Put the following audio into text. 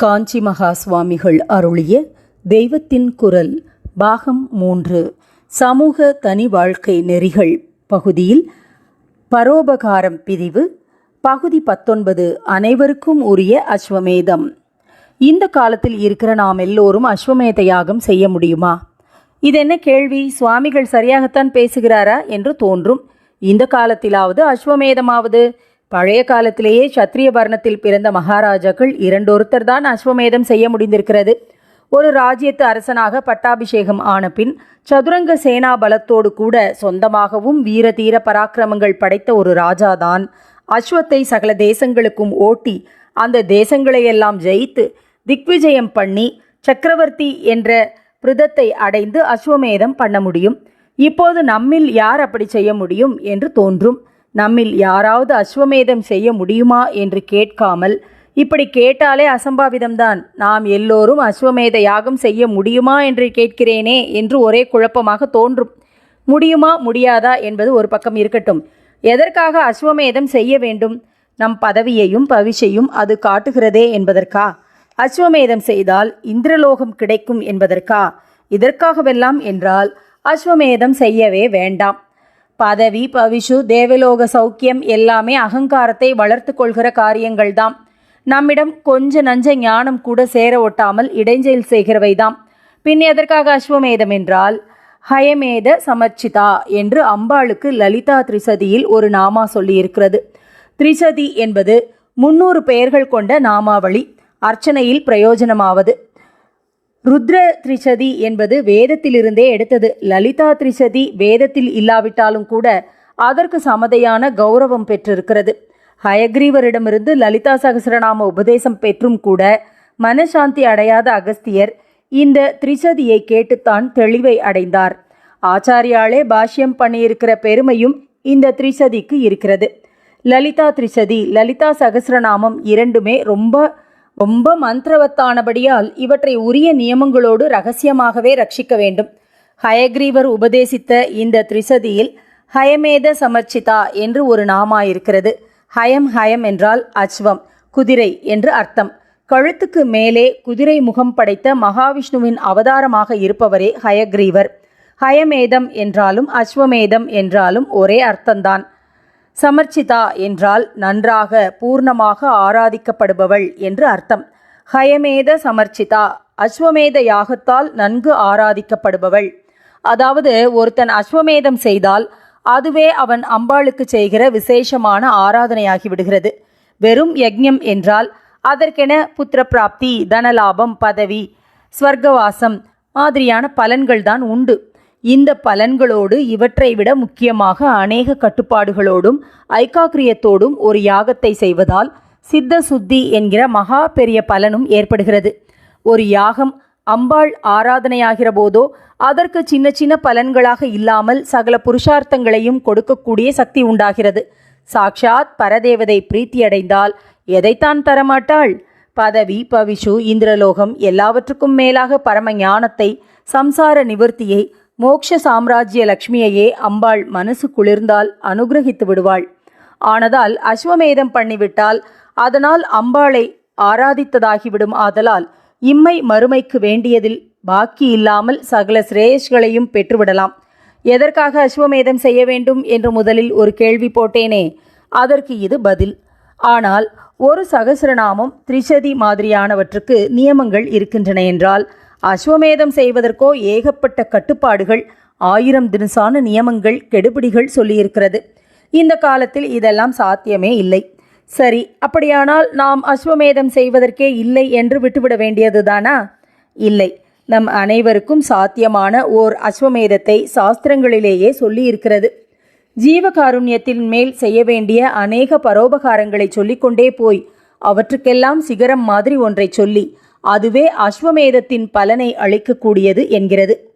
காஞ்சி மகா சுவாமிகள் அருளிய தெய்வத்தின் குரல் பாகம் மூன்று சமூக தனி வாழ்க்கை நெறிகள் பகுதியில் பரோபகாரம் பிரிவு பகுதி பத்தொன்பது அனைவருக்கும் உரிய அஸ்வமேதம். இந்த காலத்தில் இருக்கிற நாம் எல்லோரும் அஸ்வமேத யாகம் செய்ய முடியுமா? இது என்ன கேள்வி? சுவாமிகள் சரியாகத்தான் பேசுகிறாரா என்று தோன்றும். இந்த காலத்திலாவது அஸ்வமேதமாவது? பழைய காலத்திலேயே சத்திரிய வர்ணத்தில் பிறந்த மகாராஜாக்கள் இரண்டொருத்தர் தான் அஸ்வமேதம் செய்ய முடிந்திருக்கிறது. ஒரு ராஜ்யத்து அரசனாக பட்டாபிஷேகம் ஆன பின் சதுரங்க சேனா பலத்தோடு கூட சொந்தமாகவும் வீர தீர பராக்கிரமங்கள் படைத்த ஒரு ராஜாதான். அஸ்வத்தை சகல தேசங்களுக்கும் ஓட்டி அந்த தேசங்களையெல்லாம் ஜெயித்து திக்விஜயம் பண்ணி சக்கரவர்த்தி என்ற பிரதத்தை அடைந்து அஸ்வமேதம் பண்ண முடியும். இப்போது நம்மில் யார் அப்படி செய்ய முடியும் என்று தோன்றும். நம்மில் யாராவது அஸ்வமேதம் செய்ய முடியுமா என்று கேட்காமல் இப்படி கேட்டாலே அசம்பாவிதம்தான். நாம் எல்லோரும் அஸ்வமேத யாகம் செய்ய முடியுமா என்று கேட்கிறேனே என்று ஒரே குழப்பமாக தோன்றும். முடியுமா முடியாதா என்பது ஒரு பக்கம் இருக்கட்டும். எதற்காக அஸ்வமேதம் செய்ய வேண்டும்? நம் பதவியையும் பவிஷையும் அது காட்டுகிறதே என்பதற்கா? அஸ்வமேதம் செய்தால் இந்திரலோகம் கிடைக்கும் என்பதற்கா? இதற்காகவெல்லாம் என்றால் அஸ்வமேதம் செய்யவே வேண்டாம். பதவி பவிஷு தேவலோக சௌக்கியம் எல்லாமே அகங்காரத்தை வளர்த்து கொள்கிற காரியங்கள்தாம். நம்மிடம் கொஞ்ச நஞ்ச ஞானம் கூட சேர ஒட்டாமல் இடைஞ்செயல் செய்கிறவைதாம். பின் எதற்காக அஸ்வமேதம் என்றால் ஹயமேத சமர்ச்சிதா என்று அம்பாளுக்கு லலிதா திரிசதியில் ஒரு நாமா சொல்லியிருக்கிறது. திரிசதி என்பது முன்னூறு பெயர்கள் கொண்ட நாமாவளி அர்ச்சனையில் பிரயோஜனமாவது. ருத்ர திரிசதி என்பது வேதத்திலிருந்தே எடுத்தது. லலிதா திரிசதி வேதத்தில் இல்லாவிட்டாலும் கூட அதற்கு சமதையான கௌரவம் பெற்றிருக்கிறது. ஹயக்ரீவரிடமிருந்து லலிதா சகசரநாம உபதேசம் பெற்றும் கூட மனசாந்தி அடையாத அகஸ்தியர் இந்த திரிசதியை கேட்டுத்தான் தெளிவை அடைந்தார். ஆச்சாரியாலே பாஷ்யம் பண்ணியிருக்கிற பெருமையும் இந்த திரிசதிக்கு இருக்கிறது. லலிதா திரிசதி லலிதா சகசரநாமம் இரண்டுமே ரொம்ப ரொம்ப மந்திரவத்தானபடியால் இவற்றை உரிய நியமங்களோடு ரகசியமாகவே ரட்சிக்க வேண்டும். ஹயக்ரீவர் உபதேசித்த இந்த திரிசதியில் ஹயமேத சமர்ச்சிதா என்று ஒரு நாமா இருக்கிறது ஹயம் ஹயம் என்றால் அச்வம் குதிரை என்று அர்த்தம். கழுத்துக்கு மேலே குதிரை முகம் படைத்த மகாவிஷ்ணுவின் அவதாரமாக இருப்பவரே ஹயக்ரீவர். ஹயமேதம் என்றாலும் அஸ்வமேதம் என்றாலும் ஒரே அர்த்தம்தான். சமர்ச்சிதா என்றால் நன்றாக பூர்ணமாக ஆராதிக்கப்படுபவள் என்று அர்த்தம். ஹயமேத சமர்ச்சிதா அஸ்வமேத யாகத்தால் நன்கு ஆராதிக்கப்படுபவள். அதாவது ஒருத்தன் அஸ்வமேதம் செய்தால் அதுவே அவன் அம்பாளுக்கு செய்கிற விசேஷமான ஆராதனையாகி விடுகிறது. வெறும் யஜ்யம் என்றால் அதற்கென புத்திர பிராப்தி தனலாபம் பதவி ஸ்வர்க்கவாசம் மாதிரியான பலன்கள் தான் உண்டு. இந்த பலன்களோடு இவற்றை விட முக்கியமாக அநேக கட்டுப்பாடுகளோடும் ஐக்காக்கிரியத்தோடும் ஒரு யாகத்தை செய்வதால் சித்த சுத்தி என்கிற மகா பெரிய பலனும் ஏற்படுகிறது. ஒரு யாகம் அம்பாள் ஆராதனையாகிற போதோ அதற்கு சின்ன சின்ன பலன்களாக இல்லாமல் சகல புருஷார்த்தங்களையும் கொடுக்கக்கூடிய சக்தி உண்டாகிறது. சாக்ஷாத் பரதேவதை பிரீத்தியடைந்தால் எதைத்தான் தரமாட்டாள்? பதவி பவிஷு இந்திரலோகம் எல்லாவற்றுக்கும் மேலாக பரம ஞானத்தை சம்சார நிவர்த்தியை மோக்ஷ சாம்ராஜ்ய லக்ஷ்மியையே அம்பாள் மனசு குளிர்ந்தால் அனுகிரகித்து விடுவாள். ஆனதால் அஸ்வமேதம் பண்ணிவிட்டால் அதனால் அம்பாளை ஆராதித்ததாகிவிடும் ஆதலால் இம்மை மறுமைக்கு வேண்டியதில் பாக்கி இல்லாமல் சகல சிரேஷ்களையும் பெற்றுவிடலாம். எதற்காக அஸ்வமேதம் செய்ய வேண்டும் என்று முதலில் ஒரு கேள்வி போட்டேனே அதற்கு இது பதில். ஆனால் ஒரு சகசிரநாமம் திரிசதி மாதிரியானவற்றுக்கு நியமங்கள் இருக்கின்றன என்றால் அஸ்வமேதம் செய்வதற்கோ ஏகப்பட்ட கட்டுப்பாடுகள் ஆயிரம் தினசான நியமங்கள் கெடுபிடிகள் சொல்லியிருக்கிறது. இந்த காலத்தில் இதெல்லாம் சாத்தியமே இல்லை. சரி அப்படியானால் நாம் அஸ்வமேதம் செய்வதற்கே இல்லை என்று விட்டுவிட வேண்டியதுதானா இல்லை. நம் அனைவருக்கும் சாத்தியமான ஓர் அஸ்வமேதத்தை சாஸ்திரங்களிலேயே சொல்லியிருக்கிறது. ஜீவகாருண்யத்தின் மேல் செய்ய வேண்டிய அநேக பரோபகாரங்களை சொல்லிக்கொண்டே போய் அவற்றுக்கெல்லாம் சிகரம் மாதிரி ஒன்றை சொல்லி அதுவே அஸ்வமேதத்தின் பலனை அளிக்கக்கூடியது என்கிறது.